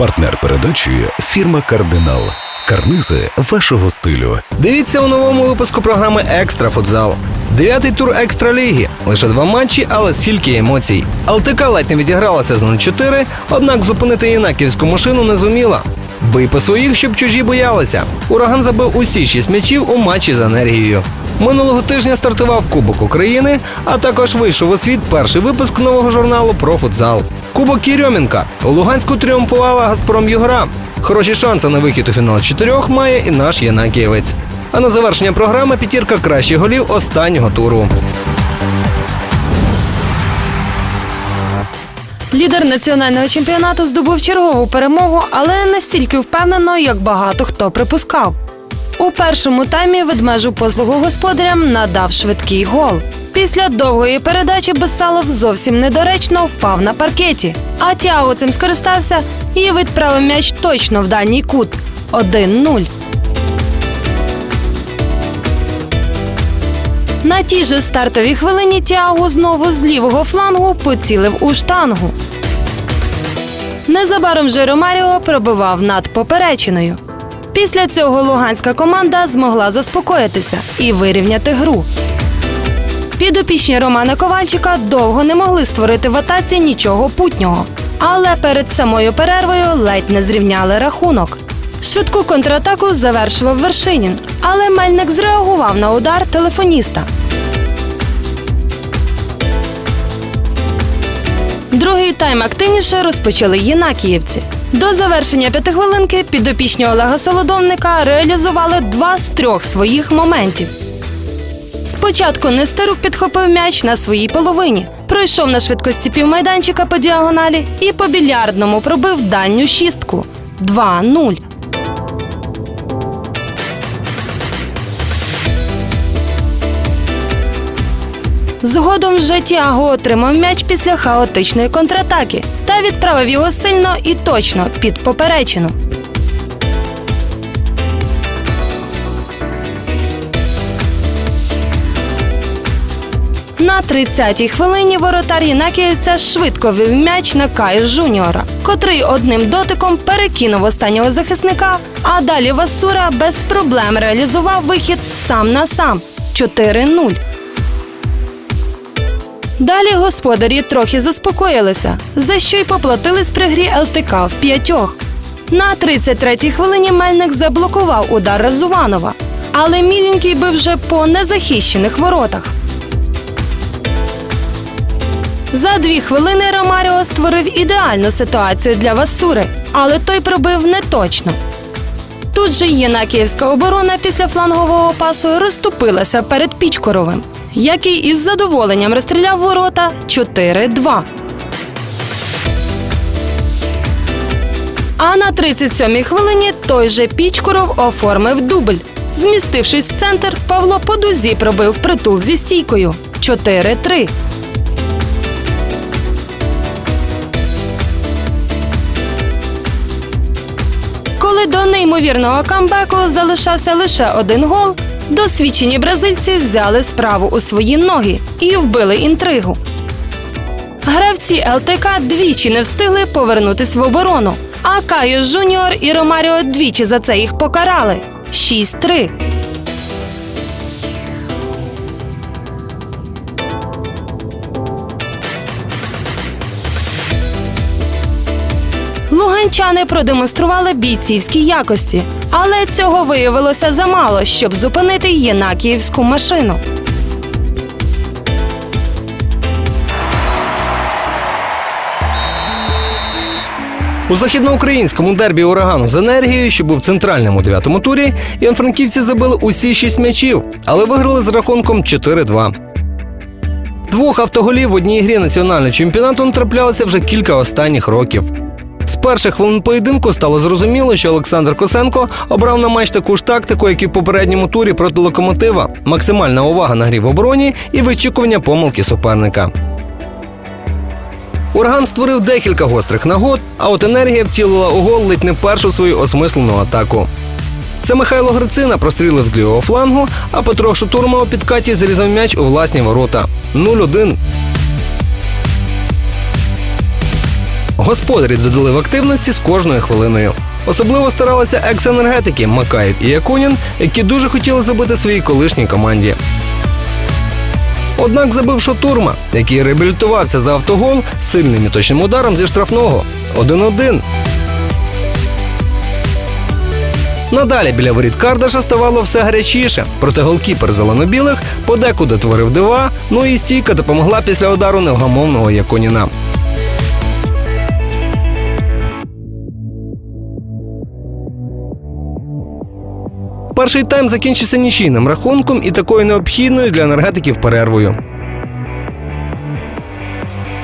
Партнер передачі фірма Кардинал. Карнизи вашого стилю. Дивіться у новому випуску програми Екстра футзал. Дев'ятий тур екстраліги. Лише два матчі, але скільки емоцій. ЛТК ледь не відігралася з 0-4, однак зупинити юнаківську машину не зуміла. Бий по своїх, щоб чужі боялися. Ураган забив усі шість м'ячів у матчі з енергією. Минулого тижня стартував Кубок України, а також вийшов у світ перший випуск нового журналу про футзал. Кубок Єрьомінка. У Луганську тріумфувала Газпром Югра. Хороші шанси на вихід у фінал чотирьох має і наш Янакієвець. А на завершення програми п'ятірка кращих голів останнього туру. Лідер національного чемпіонату здобув чергову перемогу, але не настільки впевнено, як багато хто припускав. У першому таймі ведмежу послугу господарям надав швидкий гол. Після довгої передачі Бесалов зовсім недоречно впав на паркеті, а Тіаго цим скористався і відправив м'яч точно в дальній кут 1-0. На тій же стартовій хвилині Тіаго знову з лівого флангу поцілив у штангу. Незабаром же Ромаріо пробивав над поперечиною. Після цього луганська команда змогла заспокоїтися і вирівняти гру. Підопічні Романа Ковальчика довго не могли створити в атаці нічого путнього, але перед самою перервою ледь не зрівняли рахунок. Швидку контратаку завершував Вершинін, але Мельник зреагував на удар телефоніста. Другий тайм активніше розпочали єнакіївці. До завершення п'ятихвилинки підопічні Олега Солодовника реалізували два з трьох своїх моментів. Спочатку Нестерук підхопив м'яч на своїй половині, пройшов на швидкості півмайданчика по діагоналі і по більярдному пробив дальню шістку 2-0. Згодом вже Тіаго отримав м'яч після хаотичної контратаки та відправив його сильно і точно під поперечину. На 30-й хвилині воротар Єнакіївця швидко вів м'яч на Каю Жуніора, котрий одним дотиком перекинув останнього захисника, а далі Васура без проблем реалізував вихід сам на сам 4-0. Далі господарі трохи заспокоїлися, за що й поплатились при грі ЛТК в п'ятьох. На 33-й хвилині Мельник заблокував удар Разуванова, але міленький бив вже по незахищених воротах. За дві хвилини Ромаріо створив ідеальну ситуацію для Васури, але той пробив не точно. Тут же Єнакіївська оборона після флангового пасу розступилася перед Пічкоровим, який із задоволенням розстріляв ворота 4-2. А на 37-й хвилині той же Пічкоров оформив дубль. Змістившись в центр, Павло по дузі пробив притул зі стійкою 4-3. Коли до неймовірного камбеку залишався лише один гол, досвідчені бразильці взяли справу у свої ноги і вбили інтригу. Гравці ЛТК двічі не встигли повернутись в оборону, а Кайо Жуніор і Ромаріо двічі за це їх покарали 6-3. Луганчани продемонстрували бійцівські якості, але цього виявилося замало, щоб зупинити єнакіївську машину. У західноукраїнському дербі урагану з енергією, що був в центральному дев'ятому турі, іван-франківці забили усі шість м'ячів, але виграли з рахунком 4-2. Двох автоголів в одній грі національного чемпіонату траплялося вже кілька останніх років. З перших хвилин поєдинку стало зрозуміло, що Олександр Косенко обрав на матч таку ж тактику, як і в попередньому турі проти локомотива. Максимальна увага на грі в обороні і вичікування помилки суперника. Ураган створив декілька гострих нагод, а от енергія втілила у гол ледь не першу свою осмислену атаку. Це Михайло Грицина прострілив з лівого флангу, а Петро Шутурма у підкаті зарізав м'яч у власні ворота. 0-1. Господарі додали в активності з кожною хвилиною. Особливо старалися екс-енергетики Макаєв і Якунін, які дуже хотіли забити своїй колишній команді. Однак забив Шотурма, який реабілітувався за автогол сильним і точним ударом зі штрафного 1-1. Надалі біля воріт Кардаша ставало все гарячіше. Проте голкіпер зеленобілих подекуди творив дива, ну і стійка допомогла після удару невгамовного Яконіна. Перший тайм закінчився нічийним рахунком і такою необхідною для енергетиків перервою.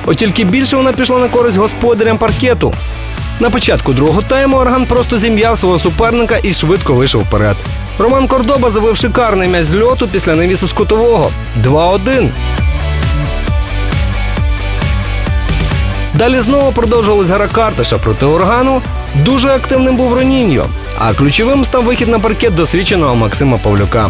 От тільки більше вона пішла на користь господарям паркету. На початку другого тайму Орган просто зім'яв свого суперника і швидко вийшов вперед. Роман Кордоба завив шикарний м'яч з льоту після навісу з кутового 2-1. Далі знову продовжувалась гра Карташа проти Органу. Дуже активним був Роніньо, а ключовим став вихід на паркет досвідченого Максима Павлюка.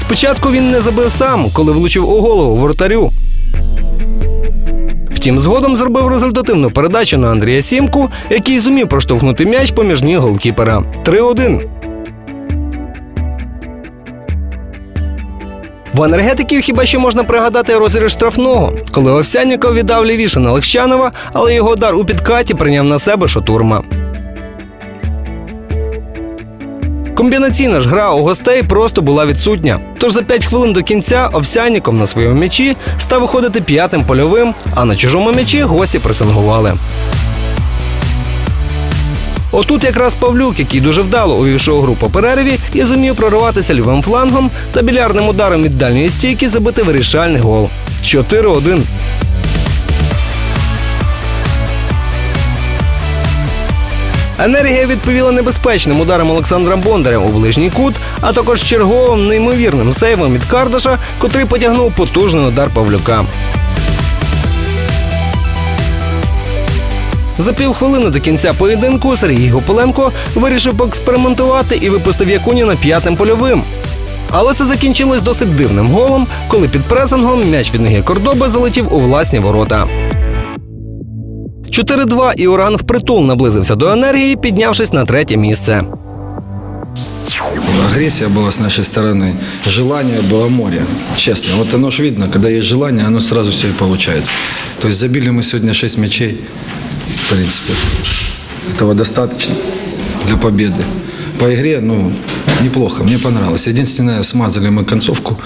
Спочатку він не забив сам, коли влучив у голову воротарю. Втім, згодом зробив результативну передачу на Андрія Сімку, який зумів проштовхнути м'яч поміж ніг голкіпера. 3-1. В енергетиків хіба що можна пригадати розіграш штрафного, коли Овсянніков віддав лівіше на Легчанова, але його удар у підкаті прийняв на себе шотурма. Комбінаційна ж гра у гостей просто була відсутня. Тож за 5 хвилин до кінця Овсянніков на своєму м'ячі став виходити п'ятим польовим, а на чужому м'ячі гості пресингували. Отут якраз Павлюк, який дуже вдало увійшов гру по перерві і зумів прорватися лівим флангом та білярним ударом від дальньої стійки забити вирішальний гол. 4-1. Енергія відповіла небезпечним ударом Олександра Бондаря у ближній кут, а також черговим неймовірним сейвом від Кардаша, котрий потягнув потужний удар Павлюка. За півхвилини до кінця поєдинку Сергій Гопиленко вирішив поекспериментувати і випустив Якуніна п'ятим польовим. Але це закінчилось досить дивним голом, коли під пресингом м'яч від ноги Кордоби залетів у власні ворота. 4-2 і Ураган впритул наблизився до енергії, піднявшись на третє місце. Агрессия была с нашей стороны, желание было море, честно. Вот оно ж видно, когда есть желание, оно сразу все и получается. То есть забили мы сегодня 6 мячей, в принципе. Этого достаточно для победы. По игре, ну, неплохо, мне понравилось. Единственное, смазали мы концовку,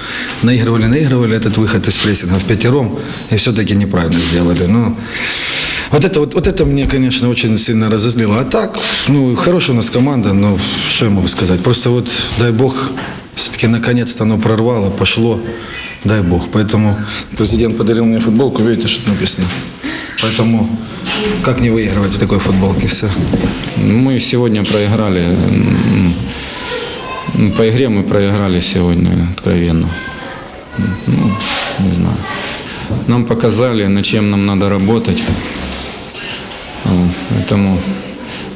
наигрывали, наигрывали этот выход из прессинга в пятером, и все-таки неправильно сделали. Ну, вот это, вот, вот это мне, конечно, очень сильно разозлило. А так, ну, хорошая у нас команда, но что я могу сказать? Просто вот, дай бог, все-таки наконец-то оно прорвало, пошло, дай бог. Поэтому президент подарил мне футболку, видите, что написано. Поэтому как не выигрывать в такой футболке, все. Мы сегодня проиграли. м, м, По игре мы проиграли сегодня откровенно. Ну, не знаю. Нам показали, над чем нам надо работать. Вот, Поэтому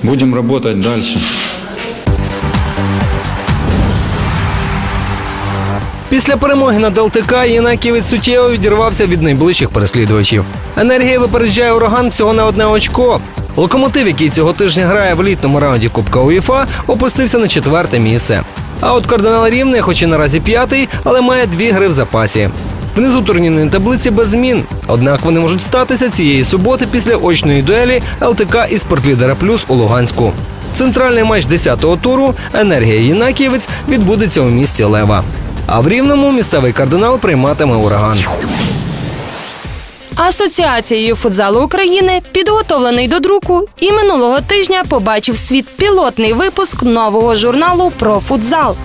будем работать дальше. Після перемоги над ЛТК Єнаківець суттєво відірвався від найближчих переслідувачів. Енергія випереджає ураган всього на одне очко. Локомотив, який цього тижня грає в елітному раунді Кубка УЄФА, опустився на четверте місце. А от кардинал Рівне, хоч і наразі п'ятий, але має дві гри в запасі. Внизу турнірної таблиці без змін. Однак вони можуть статися цієї суботи після очної дуелі ЛТК і спортлідера Плюс у Луганську. Центральний матч 10-го туру Енергія Єнакієвець відбудеться у місті Лева. А в Рівному місцевий кардинал прийматиме ураган. Асоціацією футзалу України підготовлений до друку і минулого тижня побачив світ пілотний випуск нового журналу про футзал.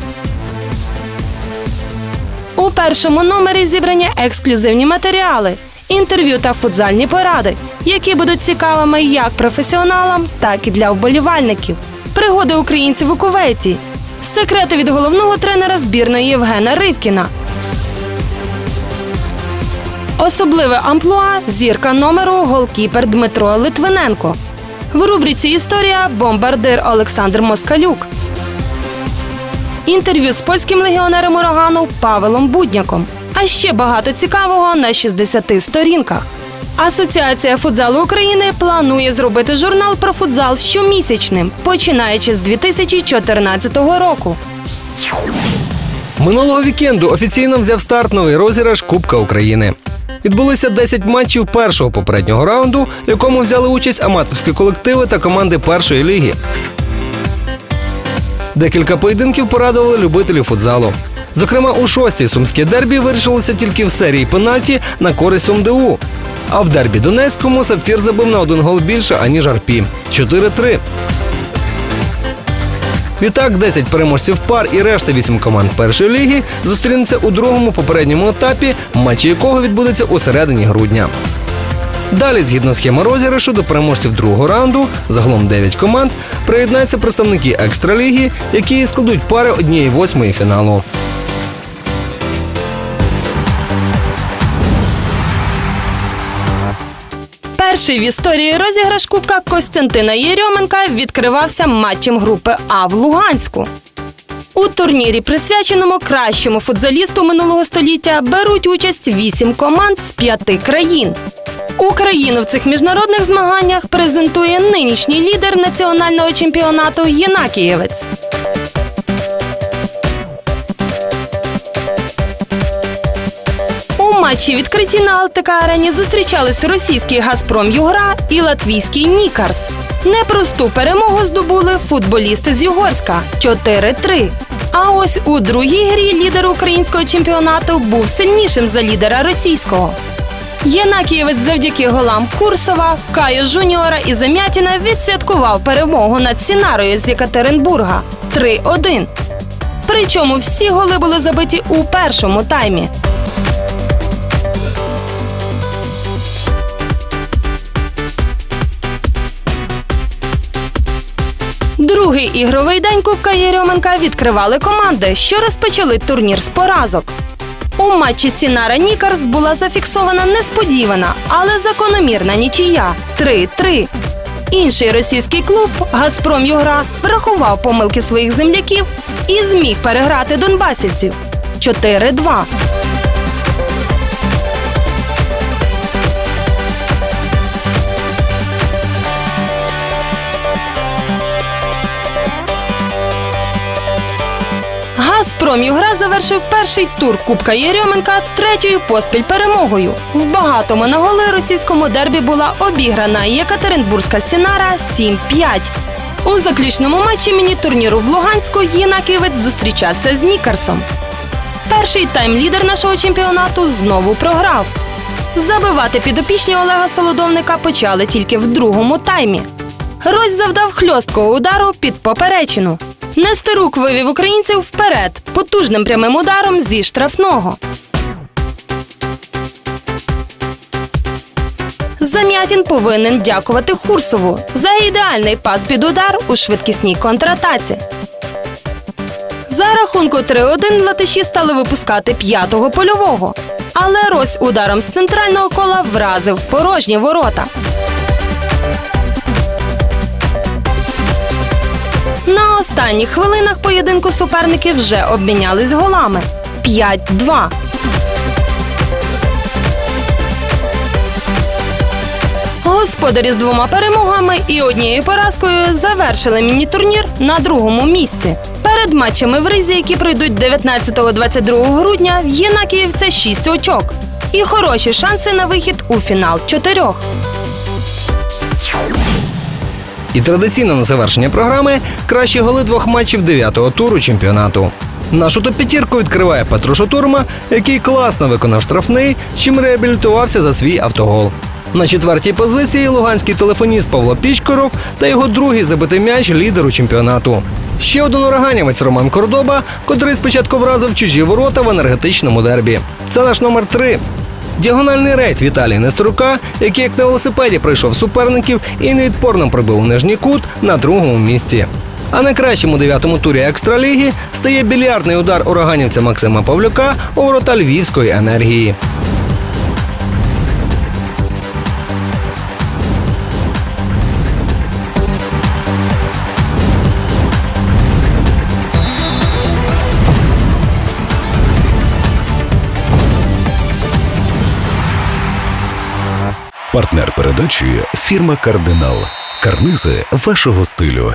У першому номері зібрані ексклюзивні матеріали, інтерв'ю та футзальні поради, які будуть цікавими як професіоналам, так і для вболівальників. Пригоди українців у Кувейті, секрети від головного тренера збірної Євгена Ривкіна. Особливе амплуа зірка номеру голкіпер Дмитро Литвиненко. В рубриці Історія бомбардир Олександр Москалюк. Інтерв'ю з польським легіонером урагану Павелом Будняком. А ще багато цікавого на 60 сторінках. Асоціація футзалу України планує зробити журнал про футзал щомісячним, починаючи з 2014 року. Минулого вікенду офіційно взяв старт новий розіграш Кубка України. Відбулися 10 матчів першого попереднього раунду, в якому взяли участь аматорські колективи та команди першої ліги. Декілька поєдинків порадували любителів футзалу. Зокрема, у шостій сумській дербі вирішилося тільки в серії пенальті на користь ОМДУ. А в дербі Донецькому Сапфір забив на один гол більше, аніж Арпі 4-3. Відтак, 10 переможців пар і решта 8 команд першої ліги зустрінуться у другому попередньому етапі, матчі якого відбудеться у середині грудня. Далі, згідно схеми розіграшу, до переможців другого раунду, загалом 9 команд, приєднаються представники екстраліги, які складуть пари однієї восьмої фіналу. Перший в історії розіграш Кубка Костянтина Єрьоменка відкривався матчем групи А в Луганську. У турнірі, присвяченому кращому футзалісту минулого століття, беруть участь вісім команд з п'яти країн. Україну в цих міжнародних змаганнях презентує нинішній лідер національного чемпіонату Єнакієвець. Матчі відкритті на ЛТК арені зустрічались російський Газпром Югра і латвійський Нікарс. Непросту перемогу здобули футболісти з Югорська 4-3. А ось у другій грі лідер українського чемпіонату був сильнішим за лідера російського. Єнакієвець завдяки голам Хурсова, Каю Жуніора і Замятіна відсвяткував перемогу над Сінарою з Єкатеринбурга 3-1. Причому всі голи були забиті у першому таймі. Другий ігровий день Кубка Єрьоменка відкривали команди, що розпочали турнір з поразок. У матчі Сінара Нікарс була зафіксована несподівана, але закономірна нічия 3-3. Інший російський клуб Газпром Югра врахував помилки своїх земляків і зміг переграти донбасівців 4-2. Газпром Югра завершив перший тур Кубка Єрьоменка третьою поспіль перемогою. В багатому на голи російському дербі була обіграна Єкатеринбурзька Сінара 7-5. У заключному матчі міні-турніру в Луганську Єнаківець зустрічався з Нікарсом. Перший тайм-лідер нашого чемпіонату знову програв. Забивати підопічні Олега Солодовника почали тільки в другому таймі. Рось завдав хльосткого удару під поперечину. Нестерук вивів українців вперед потужним прямим ударом зі штрафного. Замятін повинен дякувати Хурсову за ідеальний пас під удар у швидкісній контратаці. За рахунку 3-1 латиші стали випускати п'ятого польового. Але Рось ударом з центрального кола вразив порожні ворота. На останніх хвилинах поєдинку суперники вже обмінялись голами 5-2. Господарі з двома перемогами і однією поразкою завершили міні-турнір на другому місці. Перед матчами в Ризі, які пройдуть 19-22 грудня, в Єнакіївця 6 очок. І хороші шанси на вихід у фінал чотирьох. І традиційно на завершення програми кращі голи двох матчів дев'ятого туру чемпіонату. Нашу топ-п'ятірку відкриває Петро Шатурма, який класно виконав штрафний, чим реабілітувався за свій автогол. На четвертій позиції луганський телефоніст Павло Пічкоров та його другий забитий м'яч лідеру чемпіонату. Ще один ураганівець Роман Кордоба, котрий спочатку вразив чужі ворота в енергетичному дербі. Це наш номер три. Діагональний рейд Віталій Неструка, який як на велосипеді пройшов суперників і невідпорно пробив у нижній кут на другому місці. А найкращим у дев'ятому турі екстраліги стає більярдний удар ураганівця Максима Павлюка у ворота львівської енергії. Партнер передачі фірма Кардинал. Карнизи вашого стилю.